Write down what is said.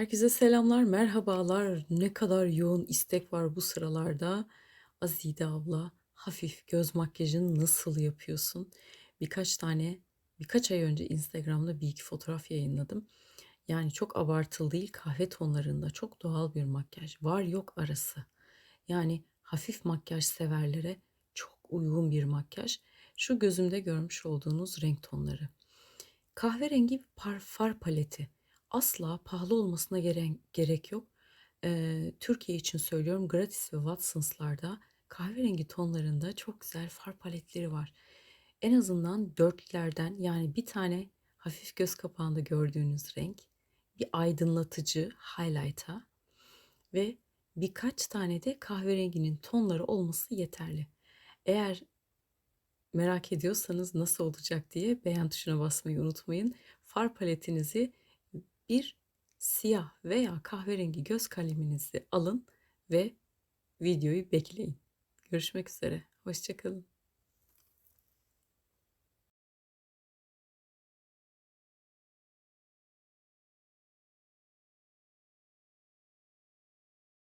Herkese selamlar, merhabalar. Ne kadar yoğun istek var bu sıralarda. Azide abla, hafif göz makyajını nasıl yapıyorsun? Birkaç tane, birkaç ay önce Instagram'da bir iki fotoğraf yayınladım. Yani çok abartılı değil, kahve tonlarında çok doğal bir makyaj. Var yok arası. Yani hafif makyaj severlere çok uygun bir makyaj. Şu gözümde görmüş olduğunuz renk tonları. Kahverengi bir far paleti. Asla pahalı olmasına gerek, yok. Ee, Türkiye için söylüyorum gratis ve Watsons'larda kahverengi tonlarında çok güzel far paletleri var. En azından dörtlerden yani bir tane hafif göz kapağında gördüğünüz renk, bir aydınlatıcı highlight'a ve birkaç tane de kahverenginin tonları olması yeterli. Eğer merak ediyorsanız nasıl olacak diye beğen tuşuna basmayı unutmayın. Far paletinizi bir siyah veya kahverengi göz kaleminizi alın ve videoyu bekleyin. Görüşmek üzere. Hoşçakalın.